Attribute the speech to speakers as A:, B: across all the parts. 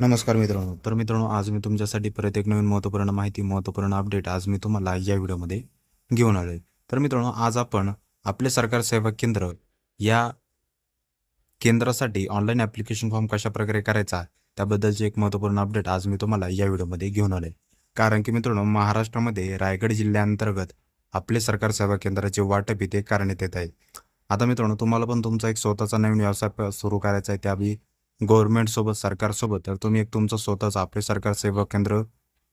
A: नमस्कार मित्रांनो. तर मित्रांनो आज मी तुमच्यासाठी परत एक नवीन महत्त्वपूर्ण माहिती महत्त्वपूर्ण अपडेट आज मी तुम्हाला या व्हिडिओमध्ये घेऊन आलो आहे तर मित्रांनो आज आपण आपले सरकार सेवा केंद्र या केंद्रासाठी ऑनलाईन ॲप्लिकेशन फॉर्म कशा प्रकारे करायचा त्याबद्दलची एक महत्त्वपूर्ण अपडेट आज मी तुम्हाला या व्हिडिओमध्ये घेऊन आलो आहे कारण की मित्रांनो महाराष्ट्रामध्ये रायगड जिल्ह्याअंतर्गत आपले सरकार सेवा केंद्राचे वाटप इथे करण्यात येत आहे. आता मित्रांनो तुम्हाला पण तुमचा एक स्वतःचा नवीन व्यवसाय सुरू करायचा आहे त्या गव्हर्नमेंटसोबत सरकारसोबत तर तुम्ही एक तुमचं स्वतःचं आपले सरकार सेवा केंद्र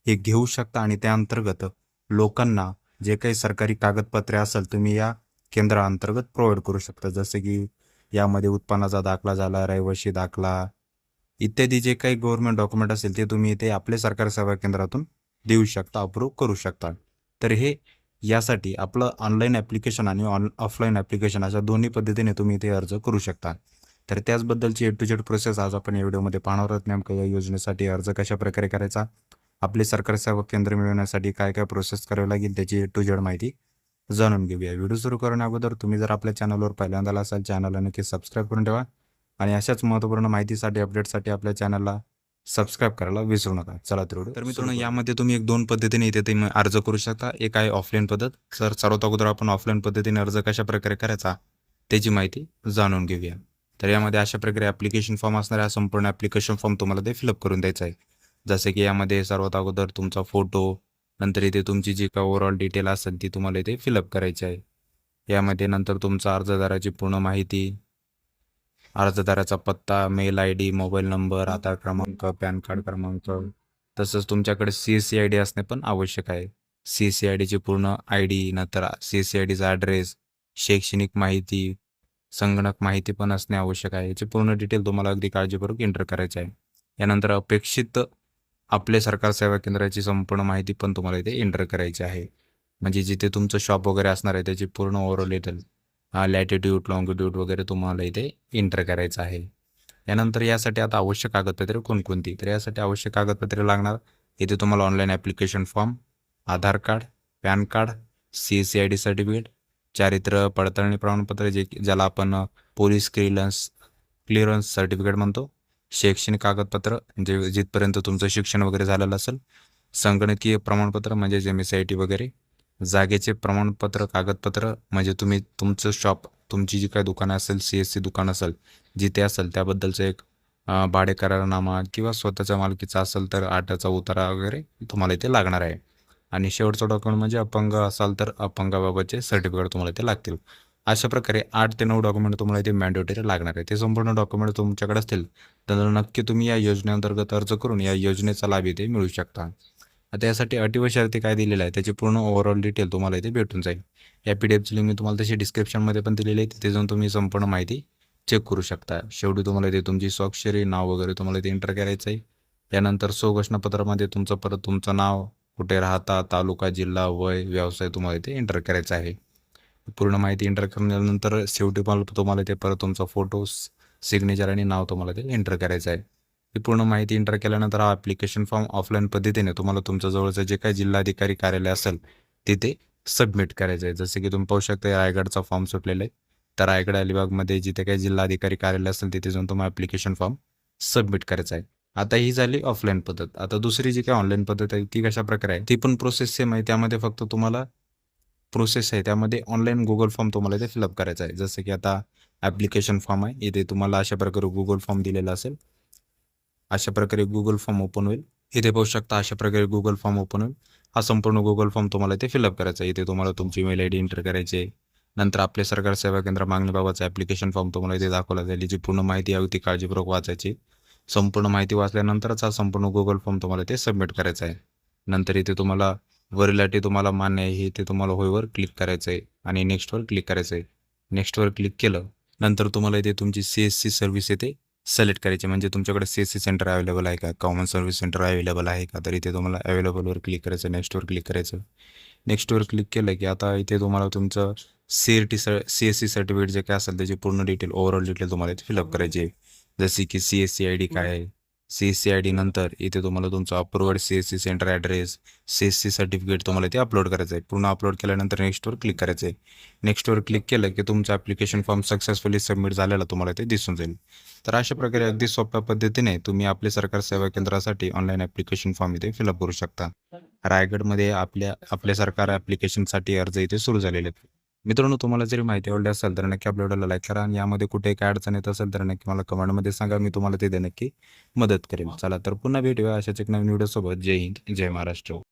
A: हे घेऊ शकता आणि त्या अंतर्गत लोकांना जे काही सरकारी कागदपत्रे असेल तुम्ही या केंद्राअंतर्गत प्रोव्हाइड करू शकता. जसे की यामध्ये उत्पन्नाचा दाखला झाला रहिवाशी दाखला इत्यादी जे काही गव्हर्नमेंट डॉक्युमेंट असेल ते तुम्ही इथे आपले सरकार सेवा केंद्रातून देऊ शकता अप्रूव्ह करू शकता. तर हे यासाठी आपलं ऑनलाईन ॲप्लिकेशन आणि ऑन ऑफलाईन ॲप्लिकेशन अशा दोन्ही पद्धतीने तुम्ही इथे अर्ज करू शकता. तर त्याचबद्दलची ए टू जेड प्रोसेस आज आपण या व्हिडिओमध्ये पाहणार आहोत. नेमकं या योजनेसाठी अर्ज कशा प्रकारे करायचा? आपले सरकार सेवा केंद्र मिळवण्यासाठी काय काय प्रोसेस करावी लागेल त्याची ए टू जेड माहिती जाणून घेऊया. व्हिडिओ सुरू करण्या अगोदर तुम्ही जर आपल्या चॅनलवर पहिल्यांदा असाल चॅनलला नक्की सबस्क्राईब करून ठेवा आणि अशाच महत्त्वपूर्ण माहितीसाठी अपडेटसाठी आपल्या चॅनलला सबस्क्राईब करायला विसरू नका. चला तर तर मित्रांनो यामध्ये तुम्ही एक दोन पद्धतीने इथे तुम्ही अर्ज करू शकता. एक आहे ऑफलाईन पद्धत. तर सर्वात अगोदर आपण ऑफलाईन पद्धतीने अर्ज कशा प्रकारे करायचा त्याची माहिती जाणून घेऊया. तर यामध्ये अशा प्रकारे ॲप्लिकेशन फॉर्म असणार हा संपूर्ण ॲप्लिकेशन फॉर्म तुम्हाला ते फिलअप करून द्यायचा आहे. जसे की यामध्ये सर्वात अगोदर तुमचा फोटो नंतर इथे तुमची जी काय ओव्हरऑल डिटेल असेल ती तुम्हाला इथे फिलअप करायची आहे. यामध्ये नंतर तुमचा अर्जदाराची पूर्ण माहिती अर्जदाराचा पत्ता mail I D mobile number Aadhaar क्रमांक पॅन कार्ड क्रमांक तसंच तुमच्याकडे C S C I D असणे पण आवश्यक आहे. सी एस सी आय डीची पूर्ण आय डी नंतर सी एस सी आय डीचा ॲड्रेस शैक्षणिक माहिती संगणक माहिती पण असणे आवश्यक आहे. याची पूर्ण डिटेल तुम्हाला अगदी काळजीपूर्वक एंटर करायची आहे. यानंतर अपेक्षित आपले सरकार सेवा केंद्राची संपूर्ण माहिती पण तुम्हाला इथे एंटर करायची आहे. म्हणजे जिथे तुमचं शॉप वगैरे असणार आहे त्याची पूर्ण ओव्हरऑल डिटेल लॅटिट्यूड लॉंगिट्यूड वगैरे तुम्हाला इथे एंटर करायचं आहे. यानंतर यासाठी आता आवश्यक कागदपत्रे कोणकोणती? तर यासाठी आवश्यक कागदपत्रे लागणार. इथे तुम्हाला online application form Aadhaar card PAN card C C I D certificate चारित्र्य पडताळणी प्रमाणपत्र जे ज्याला आपण पोलीस क्लिअरन्स क्लिअरन्स सर्टिफिकेट म्हणतो. शैक्षणिक कागदपत्र जे जिथपर्यंत तुमचं शिक्षण वगैरे झालेलं असेल. संगणकीय प्रमाणपत्र म्हणजे एम एस आय टी वगैरे. जागेचे प्रमाणपत्र कागदपत्र म्हणजे तुम्ही तुमचं शॉप तुमची जी काही दुकानं असेल सी एस सी दुकान असेल जिथे असेल त्याबद्दलचं एक अं, भाडे करारनामा किंवा स्वतःच्या मालकीचा असेल तर आटाचा उतारा वगैरे तुम्हाला इथे लागणार आहे. आणि शेवटचं डॉक्युमेंट म्हणजे अपंग असाल तर अपंगाबाबतचे सर्टिफिकेट तुम्हाला ते लागतील. अशा प्रकारे आठ ते नऊ डॉक्युमेंट तुम्हाला इथे मॅन्डेटरी लागणार आहे. ते संपूर्ण डॉक्युमेंट तुमच्याकडे असतील. तर नक्की तुम्ही या योजनेअंतर्गत अर्ज करून या योजनेचा लाभ इथे मिळू शकता. आता यासाठी अटी व शर्ती काय दिलेलं आहे त्याची पूर्ण ओव्हरऑल डिटेल तुम्हाला इथे भेटून जाईल. या पी डी एफची लिंक मी तुम्हाला तशी डिस्क्रिप्शनमध्ये पण दिलेली आहे. तिथे जाऊन तुम्ही संपूर्ण माहिती चेक करू शकता. शेवटी तुम्हाला इथे तुमची स्वाक्षरी नाव वगैरे तुम्हाला इथे एंटर करायचं आहे त्यानंतर सो घोषणापत्रामध्ये तुमचं परत तुमचं नाव कुठे राहता तालुका जिल्हा वय व्यवसाय तुम्हाला इथे एंटर करायचा आहे. पूर्ण माहिती एंटर करण्यानंतर शेवटी पण तुम्हाला ते परत तुमचा फोटो सिग्नेचर आणि नाव तुम्हाला ते एंटर करायचं आहे. ही पूर्ण माहिती एंटर केल्यानंतर हा ॲप्लिकेशन फॉर्म ऑफलाईन पद्धतीने तुम्हाला तुमच्या जवळचं जे काही जिल्हाधिकारी कार्यालय असेल तिथे सबमिट करायचं आहे. जसे की तुम्ही पाहू शकता रायगडचा फॉर्म सुटलेला आहे. तर रायगड अलिबागमध्ये जिथे काही जिल्हाधिकारी कार्यालय असेल तिथे जाऊन तुम्हाला ॲप्लिकेशन फॉर्म सबमिट करायचा आहे. आता ही झाली ऑफलाईन पद्धत. आता दुसरी जी काही ऑनलाईन पद्धत आहे ती कशा प्रकारे आहे? ती पण प्रोसेस सेम आहे. त्यामध्ये फक्त तुम्हाला प्रोसेस आहे. त्यामध्ये ऑनलाईन गुगल फॉर्म तुम्हाला इथे फिलअप करायचा आहे. जसं की आता ॲप्लिकेशन फॉर्म आहे. इथे तुम्हाला अशा प्रकारे गुगल फॉर्म दिलेला असेल. अशा प्रकारे गुगल फॉर्म ओपन होईल. इथे पाहू शकता अशा प्रकारे गुगल फॉर्म ओपन होईल. हा संपूर्ण गुगल फॉर्म तुम्हाला इथे फिलअप करायचा आहे. इथे तुम्हाला तुमची मेल आय डी एंटर करायची आहे. नंतर आपले सरकार सेवा केंद्र मागणीबाबतचा ॲप्लिकेशन फॉर्म तुम्हाला इथे दाखवला जाईल. जी पूर्ण माहिती अगदी काळजीपूर्वक वाचायची. संपूर्ण माहिती वाचल्यानंतरच हा संपूर्ण गुगल फॉर्म तुम्हाला ते सबमिट करायचा आहे. नंतर इथे तुम्हाला वरील अटी तुम्हाला मान्य आहे हे ते तुम्हाला होयवर क्लिक करायचं आहे आणि नेक्स्टवर क्लिक करायचं आहे. नेक्स्टवर क्लिक केलं नंतर तुम्हाला इथे तुमची सी एस सी सर्व्हिस येते सिलेक्ट करायची म्हणजे तुमच्याकडे C S C centre available आहे का? कॉमन सर्व्हिस सेंटर अवेलेबल आहे का? तर इथे तुम्हाला अवेलेबलवर क्लिक करायचं नेक्स्टवर क्लिक करायचं नेक्स्टवर क्लिक केलं की आता इथे तुम्हाला तुमचं C R T sir C S C certificate जे काय असेल त्याची पूर्ण डिटेल ओव्हरऑल डिटेल तुम्हाला इथे फिलअप करायची आहे. जसे की C S C I D काय? आहे C S C I D नंतर इथे तुम्हाला तुमचा approved C S C centre address C S C certificate तुम्हाला ते अपलोड करायचं आहे पूर्ण अपलोड केल्यानंतर नेक्स्टवर क्लिक करायचं आहे नेक्स्टवर क्लिक केलं की तुमचं ॲप्लिकेशन फॉर्म सक्सेसफुली सबमिट झालेला तुम्हाला ते दिसून जाईल. तर अशा प्रकारे अगदी सोप्या पद्धतीने तुम्ही आपले सरकार सेवा केंद्रासाठी ऑनलाईन ॲप्लिकेशन फॉर्म इथे फिलअप करू शकता. रायगडमध्ये आपल्या आपल्या सरकार ॲप्लिकेशनसाठी अर्ज इथे सुरू झालेले आहेत. मित्रांनो तुम्हाला जरी माहिती आवडली असेल तर नक्की आपल्या व्हिडिओला लाईक करा आणि यामध्ये कुठे काय अडचण येत असेल तर नक्की मला कमेंटमध्ये सांगा. मी तुम्हाला ते नक्की मदत करेन. चला तर पुन्हा भेटूया अशाच एक नवीन व्हिडिओसोबत जय हिंद जय महाराष्ट्र.